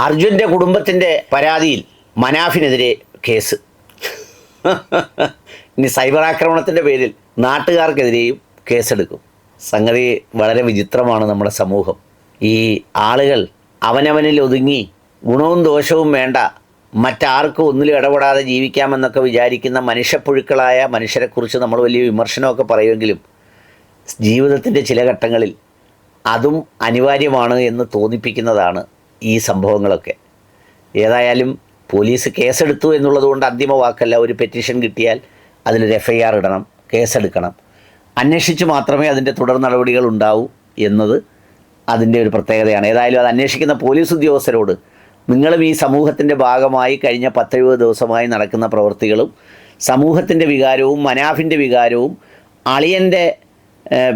അർജുന്റെ കുടുംബത്തിന്റെ പരാതിയിൽ മനാഫിനെതിരെ കേസ്. ഇനി സൈബർ ആക്രമണത്തിന്റെ പേരിൽ നാട്ടുകാർക്കെതിരെയും കേസെടുക്കും. സംഗതി വളരെ വിചിത്രമാണ് നമ്മുടെ സമൂഹം. ഈ ആളുകൾ അവനവനിൽ ഒതുങ്ങി ഗുണവും ദോഷവും വേണ്ട മറ്റാർക്കും ഒന്നിലും ഇടപെടാതെ ജീവിക്കാമെന്നൊക്കെ വിചാരിക്കുന്ന മനുഷ്യപ്പുഴുക്കളായ മനുഷ്യരെക്കുറിച്ച് നമ്മൾ വലിയ വിമർശനമൊക്കെ പറയുമെങ്കിലും ജീവിതത്തിന്റെ ചില ഘട്ടങ്ങളിൽ അതും അനിവാര്യമാണ് എന്ന് തോന്നിപ്പിക്കുന്നതാണ് ഈ സംഭവങ്ങളൊക്കെ. ഏതായാലും പോലീസ് കേസെടുത്തു എന്നുള്ളതുകൊണ്ട് അന്തിമ വാക്കല്ല. ഒരു പെറ്റീഷൻ കിട്ടിയാൽ അതിലൊരു എഫ് ഐ ആർ ഇടണം കേസെടുക്കണം. അന്വേഷിച്ച് മാത്രമേ അതിന്റെ തുടർ നടപടികൾ ഉണ്ടാവൂ എന്നത് അതിന്റെ ഒരു പ്രത്യേകതയാണ്. ഏതായാലും അത് അന്വേഷിക്കുന്ന പോലീസ് ഉദ്യോഗസ്ഥരോട് നിങ്ങളും ഈ സമൂഹത്തിന്റെ ഭാഗമായി കഴിഞ്ഞ പത്തെഴുപത് ദിവസമായി നടക്കുന്ന പ്രവൃത്തികളും സമൂഹത്തിന്റെ വികാരവും മനാഫിന്റെ വികാരവും അളിയന്റെ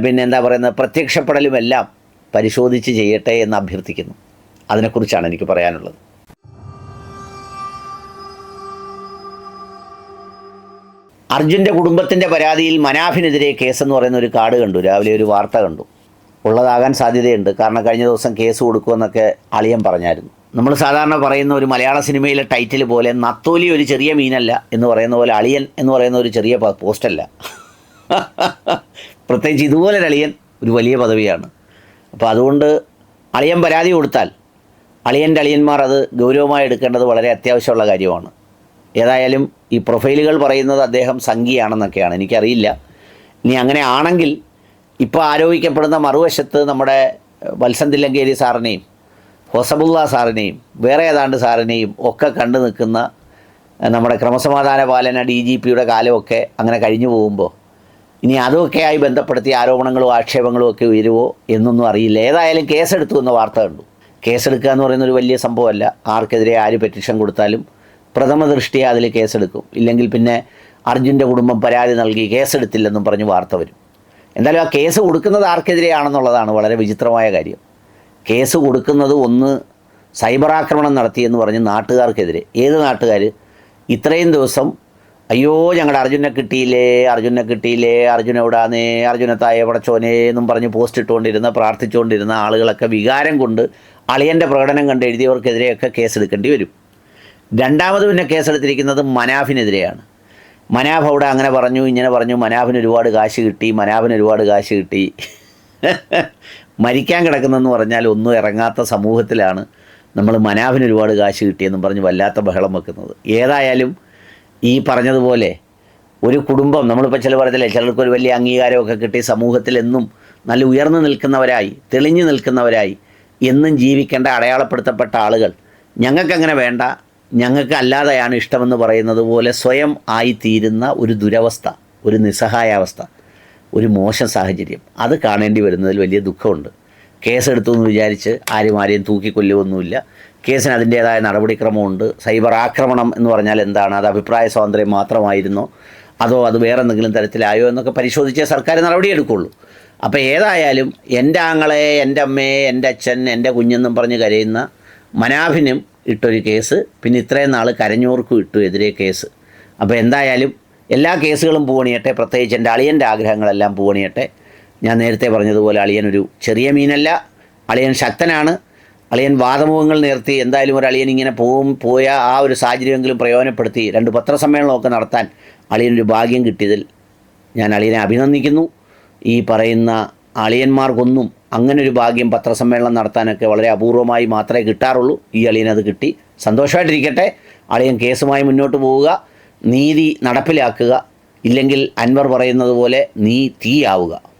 പിന്നെ എന്താ പറയുന്നത് പ്രത്യക്ഷപ്പെടലുമെല്ലാം പരിശോധിച്ച് ചെയ്യട്ടെ എന്ന് അഭ്യർത്ഥിക്കുന്നു. അതിനെക്കുറിച്ചാണ് എനിക്ക് പറയാനുള്ളത്. അർജുന്റെ കുടുംബത്തിന്റെ പരാതിയിൽ മനാഫിനെതിരെ കേസെന്ന് പറയുന്ന ഒരു കാർഡ് കണ്ടു. രാവിലെ ഒരു വാർത്ത കണ്ടു. ഉള്ളതാകാൻ സാധ്യതയുണ്ട്. കാരണം കഴിഞ്ഞ ദിവസം കേസ് കൊടുക്കുമെന്നൊക്കെ അളിയൻ പറഞ്ഞായിരുന്നു. നമ്മൾ സാധാരണ പറയുന്ന ഒരു മലയാള സിനിമയിലെ ടൈറ്റിൽ പോലെ നത്തോലി ഒരു ചെറിയ മീനല്ല എന്ന് പറയുന്ന പോലെ അളിയൻ എന്ന് പറയുന്ന ഒരു ചെറിയ പോസ്റ്റല്ല. പ്രത്യേകിച്ച് ഇതുപോലെ ഒരു അളിയൻ ഒരു വലിയ പദവിയാണ്. അപ്പോൾ അതുകൊണ്ട് അളിയൻ പരാതി കൊടുത്താൽ അളിയന്റെ അളിയന്മാർ അത് ഗൗരവമായി എടുക്കേണ്ടത് വളരെ അത്യാവശ്യമുള്ള കാര്യമാണ്. ഏതായാലും ഈ പ്രൊഫൈലുകൾ പറയുന്നത് അദ്ദേഹം സംഖ്യയാണെന്നൊക്കെയാണ് എനിക്കറിയില്ല. ഇനി അങ്ങനെ ആണെങ്കിൽ ഇപ്പോൾ ആരോപിക്കപ്പെടുന്ന മറുവശത്ത് നമ്മുടെ വത്സൻ തില്ലങ്കേരി സാറിനെയും ഹൊസബുള്ള സാറിനെയും വേറെ ഏതാണ്ട് സാറിനെയും ഒക്കെ കണ്ടു നിൽക്കുന്ന നമ്മുടെ ക്രമസമാധാന പാലന ഡി ജി പിയുടെ കാലമൊക്കെ അങ്ങനെ കഴിഞ്ഞു പോകുമ്പോൾ ഇനി അതുമൊക്കെയായി ബന്ധപ്പെടുത്തി ആരോപണങ്ങളും ആക്ഷേപങ്ങളും ഒക്കെ ഉയരുമോ എന്നൊന്നും അറിയില്ല. ഏതായാലും കേസെടുത്തു എന്ന വാർത്ത കണ്ടു. കേസെടുക്കുക എന്ന് പറയുന്ന ഒരു വലിയ സംഭവമല്ല. ആർക്കെതിരെ ആര് പെറ്റിഷൻ കൊടുത്താലും പ്രഥമ ദൃഷ്ടിയെ അതിൽ കേസെടുക്കും. ഇല്ലെങ്കിൽ പിന്നെ അർജുന്റെ കുടുംബം പരാതി നൽകി കേസെടുത്തില്ലെന്നും പറഞ്ഞ് വാർത്ത വരും. എന്തായാലും ആ കേസ് കൊടുക്കുന്നത് ആർക്കെതിരെയാണെന്നുള്ളതാണ് വളരെ വിചിത്രമായ കാര്യം. കേസ് കൊടുക്കുന്നത് ഒന്ന് സൈബർ ആക്രമണം നടത്തിയെന്ന് പറഞ്ഞ് നാട്ടുകാർക്കെതിരെ. ഏത് നാട്ടുകാർ ഇത്രയും ദിവസം അയ്യോ ഞങ്ങളുടെ അർജുനെ കിട്ടിയില്ലേ അർജുനെ കിട്ടിയില്ലേ അർജുന എവിടാന്നേ അർജുനത്തായ പടച്ചോനേ എന്നും പറഞ്ഞ് പോസ്റ്റ് ഇട്ടുകൊണ്ടിരുന്ന പ്രാർത്ഥിച്ചുകൊണ്ടിരുന്ന ആളുകളൊക്കെ വികാരം കൊണ്ട് അളിയന്റെ പ്രകടനം കണ്ട് എഴുതിയവർക്കെതിരെയൊക്കെ കേസെടുക്കേണ്ടി വരും. രണ്ടാമത് പിന്നെ കേസെടുത്തിരിക്കുന്നത് മനാഫിനെതിരെയാണ്. മനാഫ് അവിടെ അങ്ങനെ പറഞ്ഞു ഇങ്ങനെ പറഞ്ഞു മനാഫിന് ഒരുപാട് കാശ് കിട്ടി മനാഫിന് ഒരുപാട് കാശ് കിട്ടി. മരിക്കാൻ കിടക്കുന്നതെന്ന് പറഞ്ഞാൽ ഒന്നും ഇറങ്ങാത്ത സമൂഹത്തിലാണ് നമ്മൾ മനാഫിന് ഒരുപാട് കാശ് കിട്ടിയെന്നും പറഞ്ഞ് വല്ലാത്ത ബഹളം വെക്കുന്നത്. ഏതായാലും ഈ പറഞ്ഞതുപോലെ ഒരു കുടുംബം നമ്മളിപ്പോൾ ചില പറയത്തില്ലേ ചിലർക്ക് ഒരു വലിയ അംഗീകാരമൊക്കെ കിട്ടി സമൂഹത്തിലെന്നും നല്ല ഉയർന്നു നിൽക്കുന്നവരായി തെളിഞ്ഞു നിൽക്കുന്നവരായി എന്നും ജീവിക്കേണ്ട അടയാളപ്പെടുത്തപ്പെട്ട ആളുകൾ. ഞങ്ങൾക്കങ്ങനെ വേണ്ട. ഞങ്ങൾക്ക് അല്ലാതെയാണ് ഇഷ്ടമെന്ന് പറയുന്നത് പോലെ സ്വയം ആയിത്തീരുന്ന ഒരു ദുരവസ്ഥ ഒരു നിസ്സഹായാവസ്ഥ ഒരു മോശം സാഹചര്യം. അത് കാണേണ്ടി വരുന്നതിൽ വലിയ ദുഃഖമുണ്ട്. കേസെടുത്തു എന്ന് വിചാരിച്ച് ആരും ആരെയും തൂക്കിക്കൊല്ലുമൊന്നുമില്ല കേസിന് അതിന്റേതായ നടപടിക്രമമുണ്ട്. സൈബർ ആക്രമണം എന്ന് പറഞ്ഞാൽ എന്താണ്? അത് അഭിപ്രായ സ്വാതന്ത്ര്യം മാത്രമായിരുന്നോ? അതോ അത് വേറെ എന്തെങ്കിലും തരത്തിലായോ എന്നൊക്കെ പരിശോധിച്ചേ സർക്കാർ നടപടിയെടുക്കുള്ളൂ. അപ്പോൾ ഏതായാലും എന്റെ ആങ്ങളെ എന്റെ അമ്മയെ എന്റെ അച്ഛൻ എന്റെ കുഞ്ഞെന്നും പറഞ്ഞ് കരയുന്ന മനാഭിനും ഇട്ടൊരു കേസ്. പിന്നെ ഇത്രയും നാൾ കരഞ്ഞൂർക്കും ഇട്ടു എതിരെ കേസ്. അപ്പോൾ എന്തായാലും എല്ലാ കേസുകളും പൂവണിയട്ടെ. പ്രത്യേകിച്ച് എന്റെ അളിയന്റെ ആഗ്രഹങ്ങളെല്ലാം പൂവണിയട്ടെ. ഞാൻ നേരത്തെ പറഞ്ഞതുപോലെ അളിയൻ ഒരു ചെറിയ മീനല്ല. അളിയൻ ശക്തനാണ്. അളിയൻ വാദമുഖങ്ങൾ നിർത്തി എന്തായാലും ഒരു അളിയൻ ഇങ്ങനെ പോവും പോയ ആ ഒരു സാഹചര്യമെങ്കിലും പ്രയോജനപ്പെടുത്തി രണ്ട് പത്രസമ്മേളനമൊക്കെ നടത്താൻ അളിയനൊരു ഭാഗ്യം കിട്ടിയതിൽ ഞാൻ അളിയനെ അഭിനന്ദിക്കുന്നു. ഈ പറയുന്ന അളിയന്മാർക്കൊന്നും അങ്ങനെ ഒരു ഭാഗ്യം പത്രസമ്മേളനം നടത്താനൊക്കെ വളരെ അപൂർവമായി മാത്രമേ കിട്ടാറുള്ളൂ. ഈ അളിയനത് കിട്ടി. സന്തോഷമായിട്ടിരിക്കട്ടെ. അളിയൻ കേസുമായി മുന്നോട്ട് പോവുക. നീതി നടപ്പിലാക്കുക. ഇല്ലെങ്കിൽ അൻവർ പറയുന്നത് പോലെ നീ തീയാവുക.